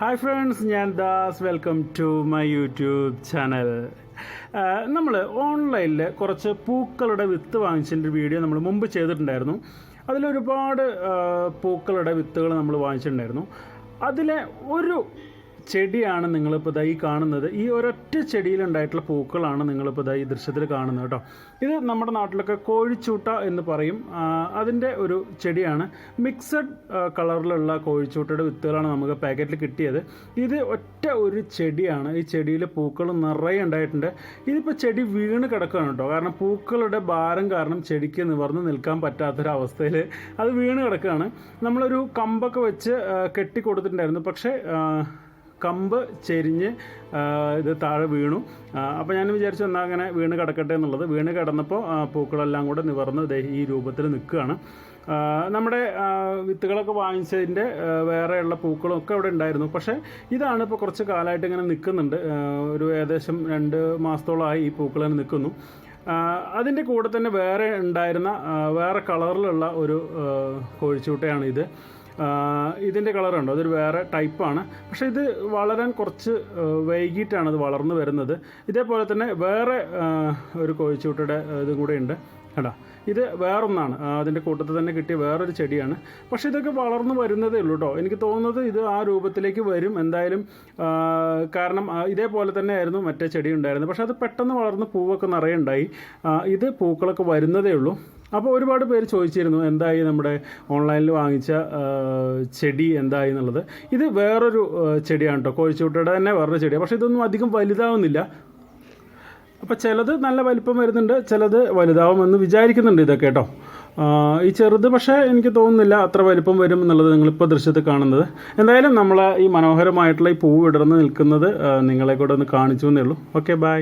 Hi friends ഞാൻ Das. Welcome to my YouTube channel നമ്മൾ ഓൺലൈനിൽ കുറച്ച് പൂക്കളുടെ വിത്ത് വാങ്ങിച്ചതിന്റെ വീഡിയോ നമ്മൾ മുമ്പ് ചെയ്തിട്ടുണ്ടായിരുന്നു. അതിലൊരുപാട് പൂക്കളുടെ വിത്തുകൾ നമ്മൾ വാങ്ങിച്ചിട്ടുണ്ടായിരുന്നു. അതിലെ ഒരു ചെടിയാണ് നിങ്ങളിപ്പോൾ ഇതായി കാണുന്നത്. ഈ ഒരൊറ്റ ചെടിയിലുണ്ടായിട്ടുള്ള പൂക്കളാണ് നിങ്ങളിപ്പോൾ ഇതായി ദൃശ്യത്തിൽ കാണുന്നത് കേട്ടോ. ഇത് നമ്മുടെ നാട്ടിലൊക്കെ കോഴിച്ചൂട്ട എന്ന് പറയും. അതിന്റെ ഒരു ചെടിയാണ്. മിക്സഡ് കളറിലുള്ള കോഴിച്ചൂട്ടയുടെ വിത്തുകളാണ് നമുക്ക് പാക്കറ്റിൽ കിട്ടിയത്. ഇത് ഒറ്റ ഒരു ചെടിയാണ്. ഈ ചെടിയിൽ പൂക്കൾ നിറയെ ഉണ്ടായിട്ടുണ്ട്. ഇതിപ്പോൾ ചെടി വീണ് കിടക്കുകയാണ് കേട്ടോ. കാരണം പൂക്കളുടെ ഭാരം കാരണം ചെടിക്ക് നിവർന്ന് നിൽക്കാൻ പറ്റാത്തൊരവസ്ഥയിൽ അത് വീണ് കിടക്കുകയാണ്. നമ്മളൊരു കമ്പൊക്കെ വെച്ച് കെട്ടിക്കൊടുത്തിട്ടുണ്ടായിരുന്നു. കെട്ടി കൊടുത്തിട്ടുണ്ടായിരുന്നു പക്ഷേ കമ്പ് ചെരിഞ്ഞ് ഇത് താഴെ വീണു. അപ്പോൾ ഞാൻ വിചാരിച്ചു എന്നാൽ അങ്ങനെ വീണ് കിടക്കട്ടെ എന്നുള്ളത്. വീണ് കിടന്നപ്പോൾ പൂക്കളെല്ലാം കൂടെ നിവർന്ന് ഈ രൂപത്തിൽ നിൽക്കുകയാണ്. നമ്മുടെ വിത്തുകളൊക്കെ വാങ്ങിച്ചതിന്റെ വേറെയുള്ള പൂക്കളും ഒക്കെ അവിടെ ഉണ്ടായിരുന്നു. പക്ഷേ ഇതാണ് ഇപ്പോൾ കുറച്ച് കാലമായിട്ട് ഇങ്ങനെ നിൽക്കുന്നുണ്ട്. ഒരു ഏകദേശം രണ്ട് മാസത്തോളമായി ഈ പൂക്കൾ തന്നെ നിൽക്കുന്നു. അതിന്റെ കൂടെ തന്നെ വേറെ ഉണ്ടായിരുന്ന വേറെ കളറിലുള്ള ഒരു കോഴിച്ചൂട്ടയാണ് ഇത് ഇതിന്റെ കളറുണ്ട് അതൊരു വേറെ ടൈപ്പാണ് പക്ഷേ ഇത് വളരാൻ കുറച്ച് വൈകിട്ടാണ് അത് വളർന്നു വരുന്നത്. ഇതേപോലെ തന്നെ വേറെ ഒരു കോഴിച്ചൂട്ടയുടെ ഇതും കൂടെ ഉണ്ട്. കേട്ടോ ഇത് വേറൊന്നാണ്. അതിന്റെ കൂട്ടത്തിൽ തന്നെ കിട്ടിയ വേറൊരു ചെടിയാണ്. പക്ഷേ ഇതൊക്കെ വളർന്നു വരുന്നതേ ഉള്ളൂ കേട്ടോ എനിക്ക് തോന്നുന്നത് ഇത് ആ രൂപത്തിലേക്ക് വരും. എന്തായാലും കാരണം ഇതേപോലെ തന്നെ ആയിരുന്നു മറ്റേ ചെടി ഉണ്ടായിരുന്നത്. പക്ഷേ അത് പെട്ടെന്ന് വളർന്ന് പൂവൊക്കെ നിറയെ ഉണ്ടായി. ഇത് പൂക്കളൊക്കെ വരുന്നതേ ഉള്ളൂ. അപ്പോൾ ഒരുപാട് പേര് ചോദിച്ചിരുന്നു എന്തായി നമ്മുടെ ഓൺലൈനിൽ വാങ്ങിച്ച ചെടി എന്തായി എന്നുള്ളത്. ഇത് വേറൊരു ചെടിയാണ് കേട്ടോ കോഴിച്ചുട്ടയുടെ തന്നെ വേറൊരു ചെടിയാണ്. പക്ഷേ ഇതൊന്നും അധികം വലുതാവുന്നില്ല. അപ്പോൾ ചിലത് നല്ല വലിപ്പം വരുന്നുണ്ട് ചിലത് വലുതാവുമെന്ന് വിചാരിക്കുന്നുണ്ട് ഇതൊക്കെ കേട്ടോ ഈ ചെറുത് പക്ഷേ എനിക്ക് തോന്നുന്നില്ല അത്ര വലിപ്പം വരും എന്നുള്ളത് നിങ്ങളിപ്പോൾ ദൃശ്യത്തിൽ കാണുന്നത്. എന്തായാലും നമ്മൾ ഈ മനോഹരമായിട്ടുള്ള ഈ പൂവ് വിടർന്ന് നിൽക്കുന്നത് നിങ്ങളെ കൂടെ ഒന്ന് കാണിച്ചു എന്നേ ഉള്ളൂ. Okay bye.